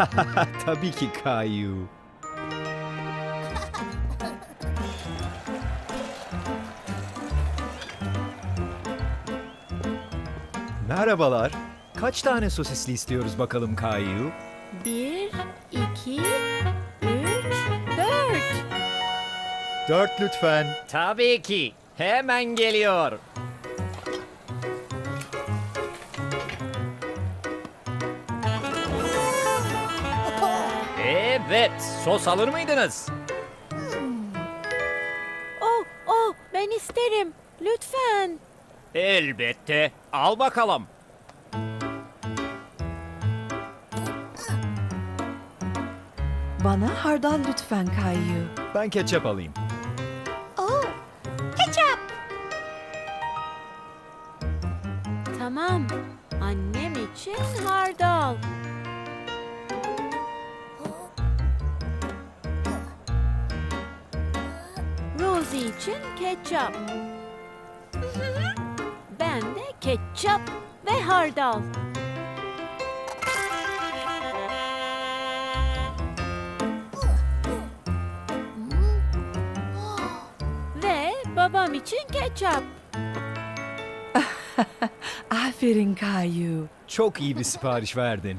Tabii ki Kayu. Merhabalar. Kaç tane sosisli istiyoruz bakalım Kayu? Bir, iki, üç, dört. Dört lütfen. Tabii ki. Hemen geliyor. Evet, sos alır mıydınız? Oh, oh, ben isterim. Lütfen. Elbette. Al bakalım. Bana hardal lütfen Kayu. Ben ketçap alayım. Tamam. Annem için hardal. İçin ketçap. Ben de ketçap ve hardal. Ve babam için ketçap. Aferin Kayu. Çok iyi bir sipariş verdin.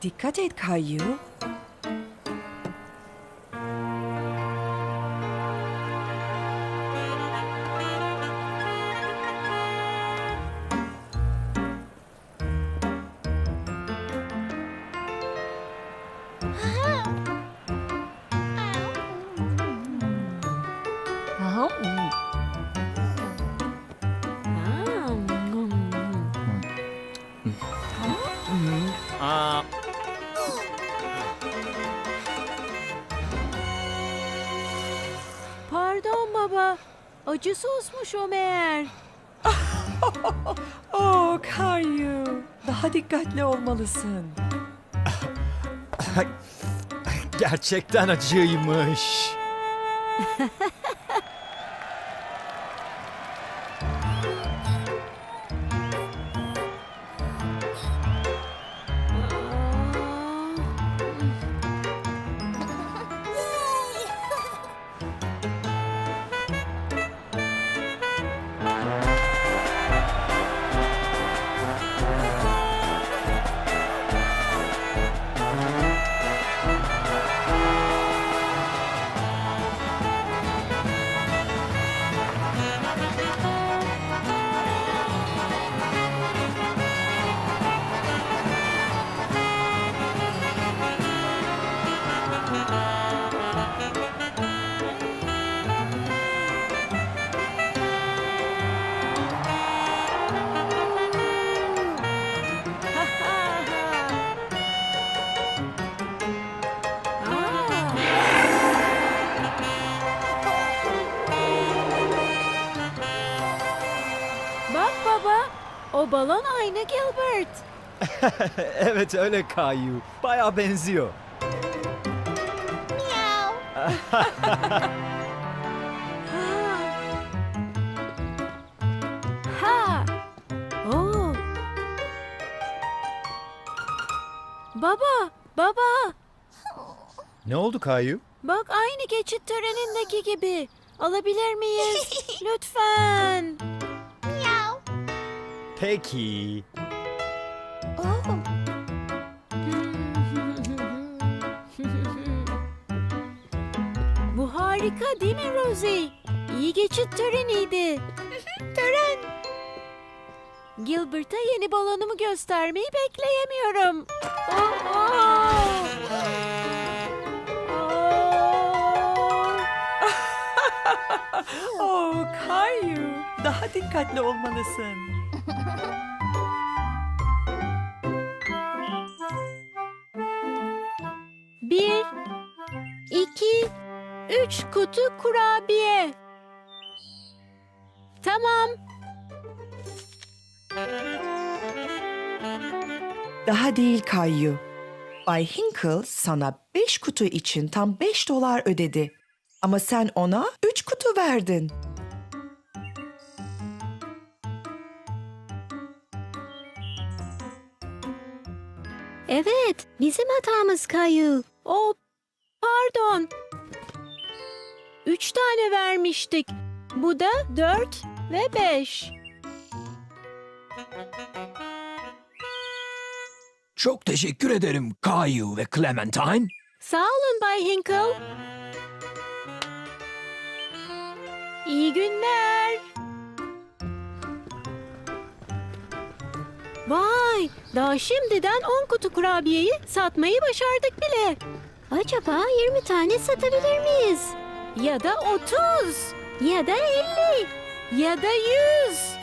Dikkat et Kayu. Acı sosmuş o meğer. Oh Kayu. Daha dikkatli olmalısın. Gerçekten acıymış. O balon aynı Gilbert. evet öyle Kayu. Baya benziyor. Ha. Oo. Baba, baba. Ne oldu Kayu? Bak aynı geçit törenindeki gibi. Alabilir miyiz? Lütfen. Peki. Bu harika değil mi Rosie? İyi geçit töreniydi. Tören. Gilbert'a yeni balonumu göstermeyi bekleyemiyorum. Oh, oh. Oh. Oh Kayu. Daha dikkatli olmalısın. Üç kutu kurabiye. Tamam. Daha değil Kayu. Bay Hinkle sana 5 kutu için tam 5 dolar ödedi. Ama sen ona 3 kutu verdin. Evet, bizim hatamız Kayu. O, pardon. Üç tane vermiştik. Bu da dört ve beş. Çok teşekkür ederim Caillou ve Clementine. Sağ olun Bay Hinkle. İyi günler. Vay, daha şimdiden 10 kutu kurabiyeyi satmayı başardık bile. Acaba 20 tane satabilir miyiz? Ya da 30. Ya da 50. Ya da 100.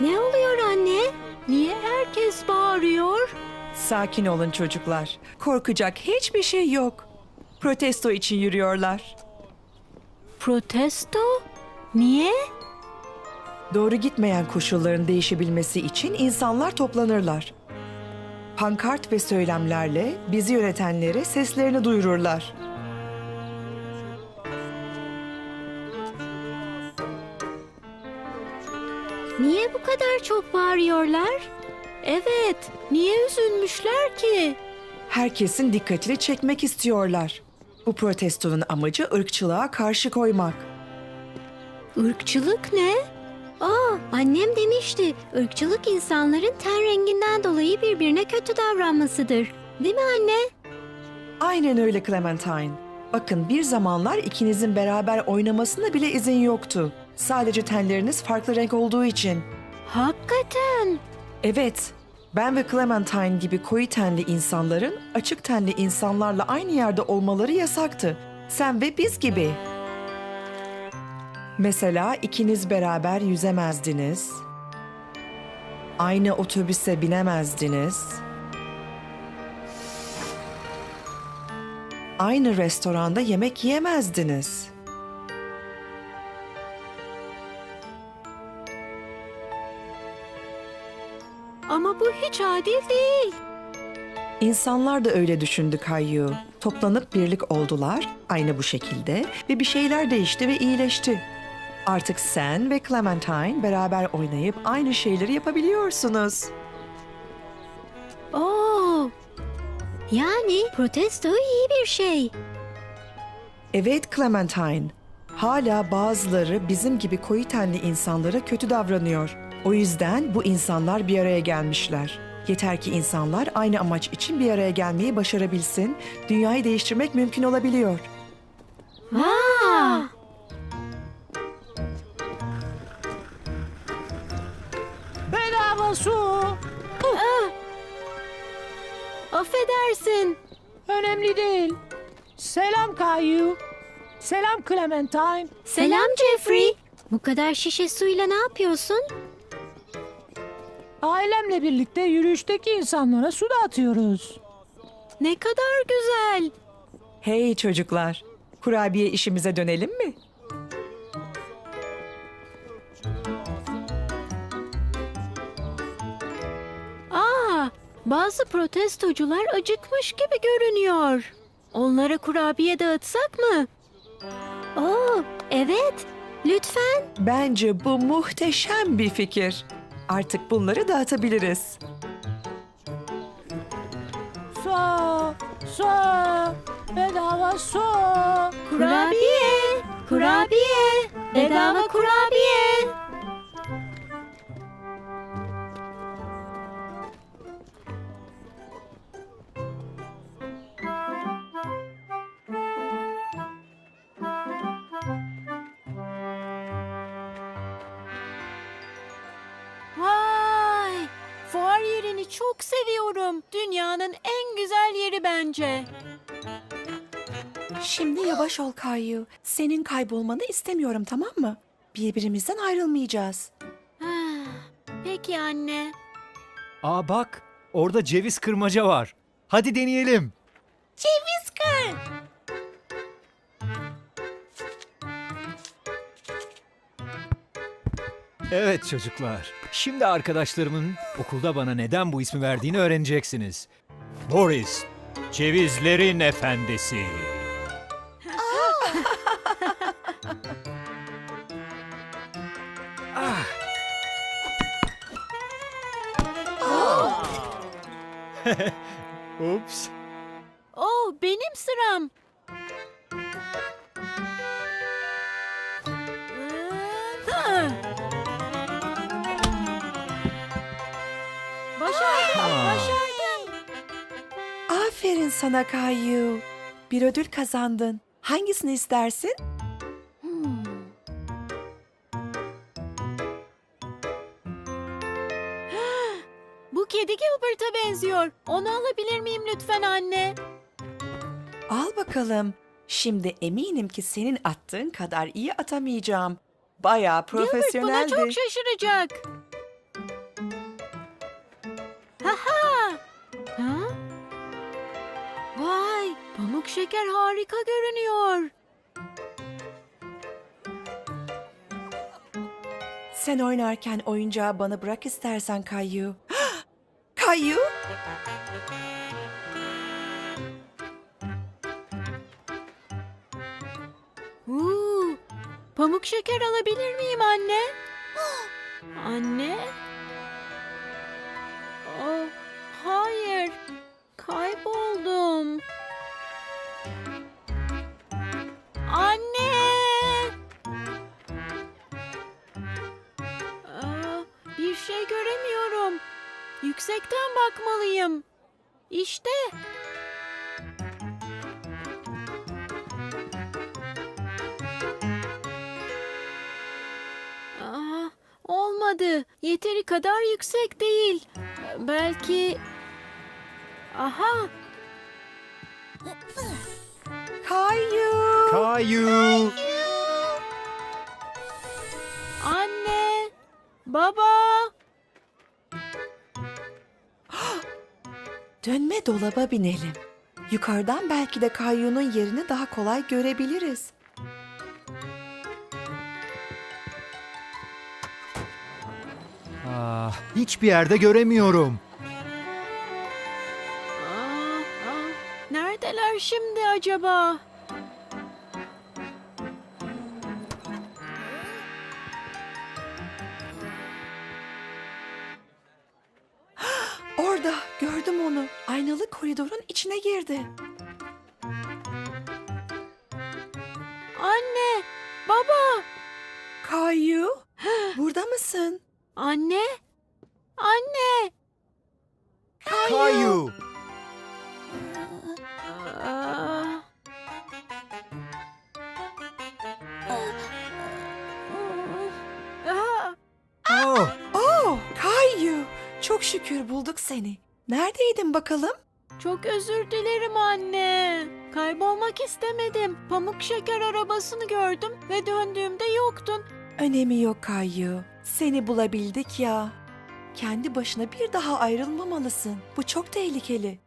Ne oluyor anne? Niye herkes bağırıyor? Sakin olun çocuklar. Korkacak hiçbir şey yok. Protesto için yürüyorlar. Protesto? Niye? Doğru gitmeyen koşulların değişebilmesi için insanlar toplanırlar. Pankart ve söylemlerle bizi yönetenlere seslerini duyururlar. Niye bu kadar çok bağırıyorlar? Evet, niye üzülmüşler ki? Herkesin dikkatini çekmek istiyorlar. Bu protestonun amacı ırkçılığa karşı koymak. Irkçılık ne? Aa, annem demişti. Irkçılık insanların ten renginden dolayı birbirine kötü davranmasıdır. Değil mi anne? Aynen öyle Clementine. Bakın bir zamanlar ikinizin beraber oynamasına bile izin yoktu. Sadece tenleriniz farklı renk olduğu için. Hakikaten. Evet, ben ve Clementine gibi koyu tenli insanların açık tenli insanlarla aynı yerde olmaları yasaktı. Sen ve biz gibi. Mesela ikiniz beraber yüzemezdiniz. Aynı otobüse binemezdiniz. Aynı restoranda yemek yiyemezdiniz. Ama bu hiç adil değil. İnsanlar da öyle düşündü Kayyu. Toplanıp birlik oldular, aynı bu şekilde ve bir şeyler değişti ve iyileşti. Artık sen ve Clementine beraber oynayıp aynı şeyleri yapabiliyorsunuz. Oo. Yani protesto iyi bir şey. Evet Clementine, hala bazıları bizim gibi koyu tenli insanlara kötü davranıyor. O yüzden bu insanlar bir araya gelmişler. Yeter ki insanlar aynı amaç için bir araya gelmeyi başarabilsin, dünyayı değiştirmek mümkün olabiliyor. Bedava su. Ah. Affedersin. Önemli değil. Selam Caillou. Selam Clementine. Selam Jeffrey. Bu kadar şişe suyla ne yapıyorsun? Ailemle birlikte yürüyüşteki insanlara su dağıtıyoruz. Ne kadar güzel. Hey çocuklar, kurabiye işimize dönelim mi? Bazı protestocular acıkmış gibi görünüyor. Onlara kurabiye dağıtsak mı? Oo, evet. Lütfen. Bence bu muhteşem bir fikir. Artık bunları dağıtabiliriz. Su, su, bedava su. Kurabiye, kurabiye, bedava kurabiye. önce. Şimdi yavaş ol Kayu. Senin kaybolmanı istemiyorum tamam mı? Birbirimizden ayrılmayacağız. Peki anne. Aa bak, orada ceviz kırmaca var. Hadi deneyelim. Ceviz kır. Evet çocuklar, şimdi arkadaşlarımın okulda bana neden bu ismi verdiğini öğreneceksiniz. Boris, Cevizlerin Efendisi. Ah. Ups. Oh, benim sıram. Aferin sana Kayu. Bir ödül kazandın. Hangisini istersin? Bu kedi Gilbert'a benziyor. Onu alabilir miyim lütfen anne? Al bakalım. Şimdi eminim ki senin attığın kadar iyi atamayacağım. Bayağı Gilbert buna profesyoneldi. çok şaşıracak. Haha. Ha? Vay, pamuk şeker harika görünüyor. Sen oynarken oyuncağı bana bırak istersen Kayu. Kayu? Uuu, pamuk şeker alabilir miyim anne? anne? Kayboldum. Anne! Aa, bir şey göremiyorum. Yüksekten bakmalıyım. İşte. Aa, olmadı. Yeteri kadar yüksek değil. Belki... Aha, Kayu! Kayu. anne, baba. Dönme dolaba binelim. Yukarıdan belki de Kayu'nun yerini daha kolay görebiliriz. Ah, hiçbir yerde göremiyorum. Acaba? Orada gördüm onu. Aynalı koridorun içine girdi. Anne, baba, Kayu, burada mısın? anne, anne. Kayu. Aa. Şükür bulduk seni. Neredeydin bakalım? çok özür dilerim anne. Kaybolmak istemedim. Pamuk şeker arabasını gördüm ve döndüğümde yoktun. Önemi yok Kayu. Seni bulabildik ya. Kendi başına bir daha ayrılmamalısın. Bu çok tehlikeli.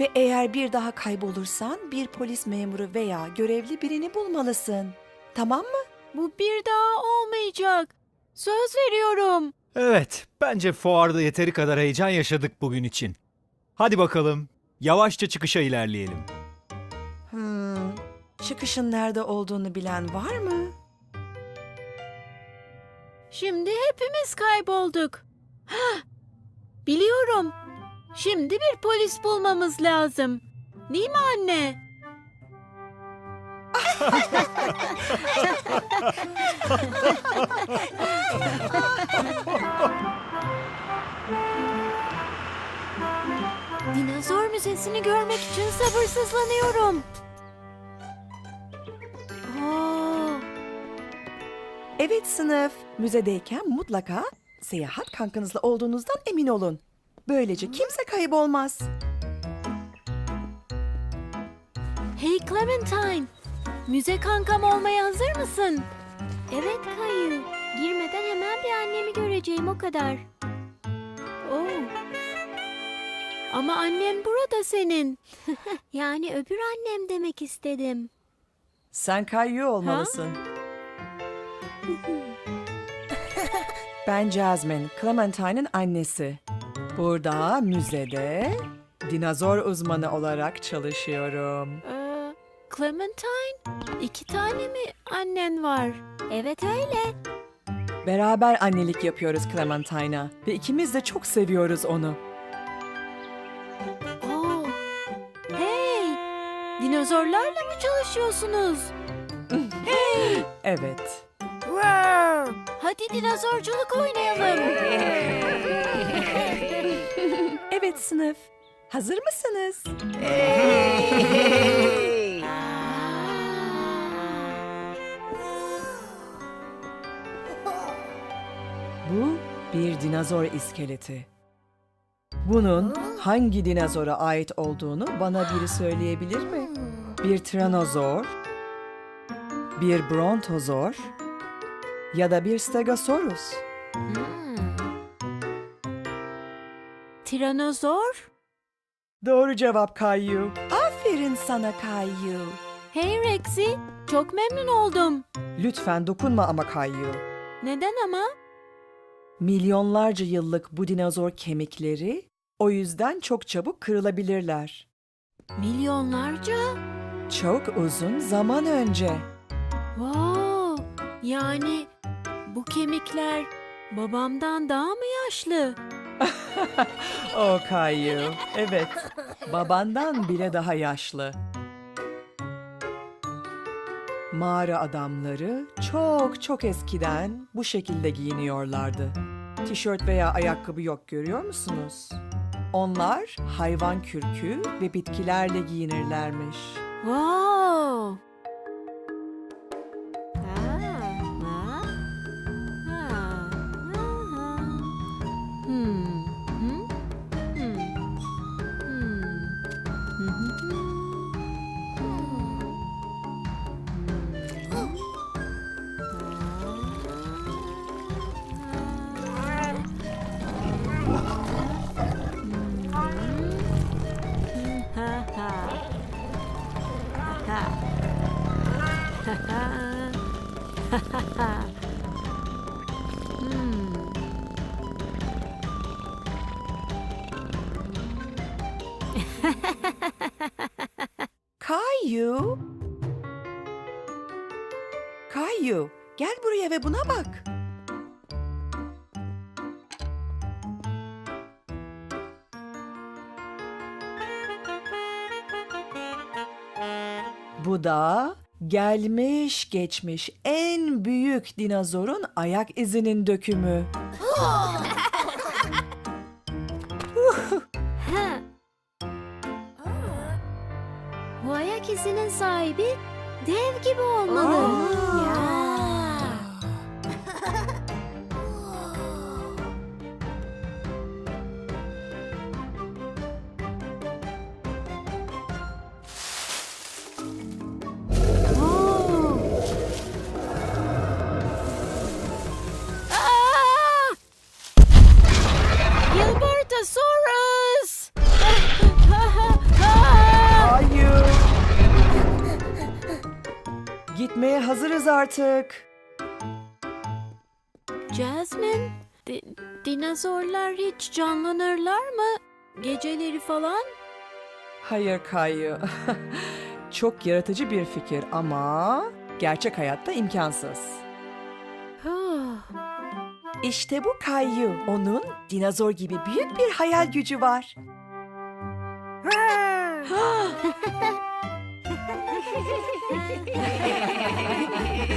Ve eğer bir daha kaybolursan bir polis memuru veya görevli birini bulmalısın. Tamam mı? Bu bir daha olmayacak. Söz veriyorum. Evet. Bence fuarda yeteri kadar heyecan yaşadık bugün için. Hadi bakalım. Yavaşça çıkışa ilerleyelim. Hmm. Çıkışın nerede olduğunu bilen var mı? Şimdi hepimiz kaybolduk. Hah! Biliyorum. Şimdi bir polis bulmamız lazım. Değil mi anne? Dinozor müzesini görmek için sabırsızlanıyorum. Oo, Evet sınıf. Müzedeyken mutlaka seyahat kankanızla olduğunuzdan emin olun. Böylece kimse kaybolmaz. Hey Clementine, müze kankam olmaya hazır mısın? Evet Kayu, girmeden hemen bir annemi göreceğim o kadar. Oo. Ama annem burada senin. yani öbür annem demek istedim. Sen Kayu olmalısın. Ben Jasmine, Clementine'in annesi. Burada müzede dinozor uzmanı olarak çalışıyorum. Ee, Clementine, iki tane mi annen var? Evet öyle. Beraber annelik yapıyoruz Clementine'a ve ikimiz de çok seviyoruz onu. Oo. Hey, dinozorlarla mı çalışıyorsunuz? Evet. Roar! Hadi dinozorculuk oynayalım. Evet sınıf. Hazır mısınız? Bir dinozor iskeleti. Bunun hangi dinozora ait olduğunu bana biri söyleyebilir mi? Bir tiranozor, bir brontozor ya da bir stegosaurus. Tiranozor? Doğru cevap Kayu. Aferin sana Kayu. Hey Rexy, çok memnun oldum. Lütfen dokunma ama Kayu. Neden ama? Milyonlarca yıllık bu dinozor kemikleri o yüzden çok çabuk kırılabilirler. Milyonlarca? Çok uzun zaman önce. Wow! Yani bu kemikler babamdan daha mı yaşlı? O Kayu. Evet. Babandan bile daha yaşlı. Mağara adamları çok çok eskiden bu şekilde giyiniyorlardı. Tişört veya ayakkabı yok görüyor musunuz? Onlar hayvan kürkü ve bitkilerle giyinirlermiş. Wow! Hmm. Kayu. Kayu, gel buraya ve buna bak. Bu da gelmiş geçmiş en büyük dinozorun ayak izinin dökümü. Bu ayak izinin sahibi dev gibi olmalı. Ya. Gitmeye hazırız artık. Jasmine, di- dinozorlar hiç canlanırlar mı? Geceleri falan? Hayır Kayu. Çok yaratıcı bir fikir ama gerçek hayatta imkansız. İşte bu Kayu. Onun dinozor gibi büyük bir hayal gücü var. ハハハハ!